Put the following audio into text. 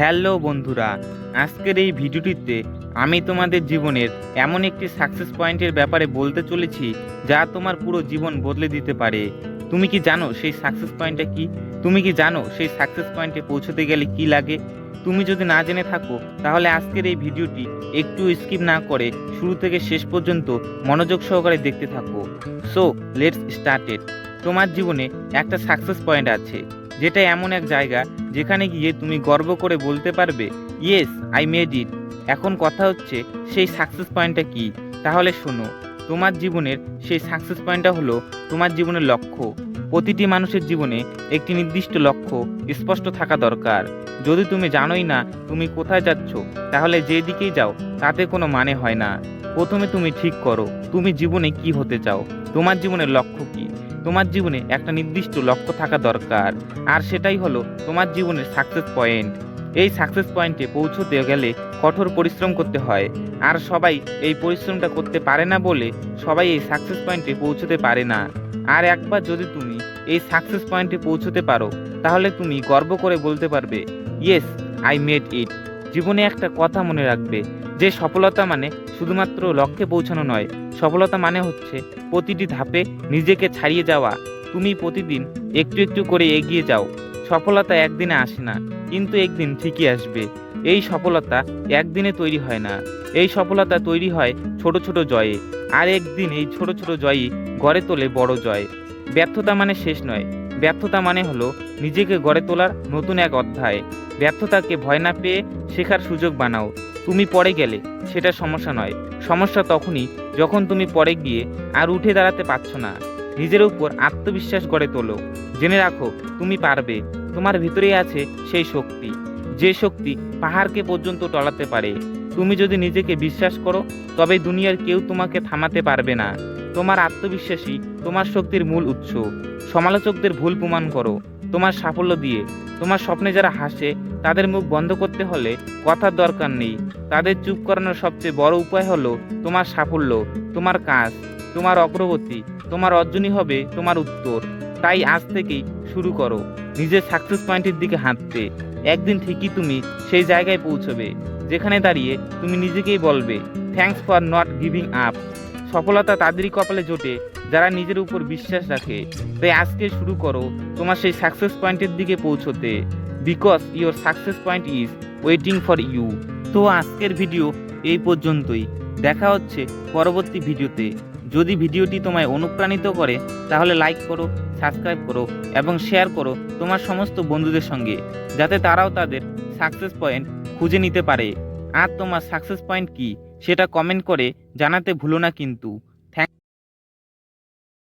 Hello বন্ধুরা, আজকের এই ভিডিওটিতে আমি তোমাদের জীবনের এমন একটি সাকসেস পয়েন্টের ব্যাপারে বলতে চলেছি যা তোমার পুরো জীবন বদলে দিতে পারে। তুমি কি জানো সেই সাকসেস পয়েন্টটা কি? তুমি কি জানো সেই সাকসেস পয়েন্টে পৌঁছতে গেলে কি লাগে? তুমি যদি না জেনে থাকো, তাহলে আজকের এই ভিডিওটি একটু স্কিপ না করে শুরু থেকে শেষ পর্যন্ত মনোযোগ সহকারে দেখতে থাকো। সো লেটস স্টার্টেড তোমার জীবনে একটা সাকসেস পয়েন্ট আছে, যেটা এমন এক জায়গা যেখানে গিয়ে তুমি গর্ব করে বলতে পারবে ইয়েস আই মেড ইট এখন কথা হচ্ছে, সেই সাকসেস পয়েন্টটা কি? তাহলে শোনো, তোমার জীবনের সেই সাকসেস পয়েন্টটা হলো তোমার জীবনের লক্ষ্য। প্রতিটি মানুষের জীবনে একটি নির্দিষ্ট লক্ষ্য, স্পষ্ট থাকা দরকার। যদি তুমি জানোই না তুমি কোথায় যাচ্ছ, তাহলে যে দিকেই যাও, তাতে কোনো মানে হয় না। প্রথমে তুমি ঠিক করো, তুমি জীবনে কি হতে চাও? তোমার জীবনের লক্ষ্য কি? তোমার জীবনে একটা নির্দিষ্ট লক্ষ্য থাকা দরকার। আর সেটাই হলো তোমার জীবনের সাকসেস পয়েন্ট এই সাকসেস পয়েন্টে পৌঁছতে গেলে কঠোর পরিশ্রম করতে হয়। আর সবাই এই পরিশ্রমটা করতে পারে না বলে সবাই এই সাকসেস পয়েন্টে পৌঁছতে পারে না। আর একবার যদি তুমি এই সাকসেস পয়েন্টে পৌঁছতে পারো, তাহলে তুমি গর্ব করে বলতে পারবে ইয়েস আই মেড ইট জীবনে একটা কথা মনে রাখবে যে সফলতা মানে শুধুমাত্র লক্ষ্যে পৌঁছানো নয়, সফলতা মানে হচ্ছে প্রতিটি ধাপে নিজেকে ছাড়িয়ে যাওয়া। তুমি প্রতিদিন একটু একটু করে এগিয়ে যাও। সফলতা একদিনে আসে না, কিন্তু একদিন ঠিকই আসবে। এই সফলতা একদিনে তৈরি হয় না। এই সফলতা তৈরি হয় ছোট ছোট জয়ে, আর একদিন এই ছোট ছোট জয়ই গড়ে তোলে বড় জয়। ব্যর্থতা মানে শেষ নয়। ব্যর্থতা মানে হলো নিজেকে গড়ে তোলার নতুন এক অধ্যায়। ব্যর্থতাকে ভয় না পেয়ে শেখার সুযোগ বানাও। তুমি পড়ে গেলে, সেটা সমস্যা নয়। সমস্যা তখনই যখন তুমি পরে গিয়ে আর উঠে দাঁড়াতে পারছ না। নিজের উপর আত্মবিশ্বাস গড়ে তোলো। জেনে রাখো, তুমি পারবে। তোমার ভিতরেই আছে সেই শক্তি। যে শক্তি পাহাড়কে পর্যন্ত টলাতে পারে। তুমি যদি নিজেকে বিশ্বাস করো, তবে দুনিয়ার কেউ তোমাকে থামাতে পারবে না। তোমার আত্মবিশ্বাসী তোমার শক্তির মূল উৎস। সমালোচকদের ভুল প্রমাণ করো। তোমার সাফল্য দিয়ে। তোমার স্বপ্নে যারা হাসে, তাদের মুখ বন্ধ করতে হলে কথার দরকার নেই। তাদের চুপ করানোর সবচেয়ে বড় উপায় হলো তোমার সাফল্য, তোমার কাজ, তোমার অগ্রগতি, তোমার অর্জনই হবে তোমার উত্তর। তাই আজ থেকেই শুরু করো, নিজের সাকসেস পয়েন্টের দিকে হাঁটতে। একদিন ঠিকই তুমি সেই জায়গায় পৌঁছবে, যেখানে দাঁড়িয়ে তুমি নিজেকেই বলবে thanks for not giving up সফলতা তাদেরই কপালে জোটে, যারা নিজের উপর বিশ্বাস রাখে। তাই আজকে শুরু করো তোমার সেই সাকসেস পয়েন্টের দিকে পৌঁছতে। Because your success point is waiting for you তো আজকের ভিডিও এই পর্যন্তই। দেখা হচ্ছে পরবর্তী ভিডিওতে। যদি ভিডিওটি তোমায় অনুপ্রাণিত করে, তাহলে লাইক করো সাবস্ক্রাইব করো এবং শেয়ার করো তোমার সমস্ত বন্ধুদের সঙ্গে, যাতে তারাও তাদের সাকসেস পয়েন্ট খুঁজে নিতে পারে। আর তোমার সাকসেস পয়েন্ট কি, সেটা কমেন্ট করে জানাতে ভুলো না কিন্তু।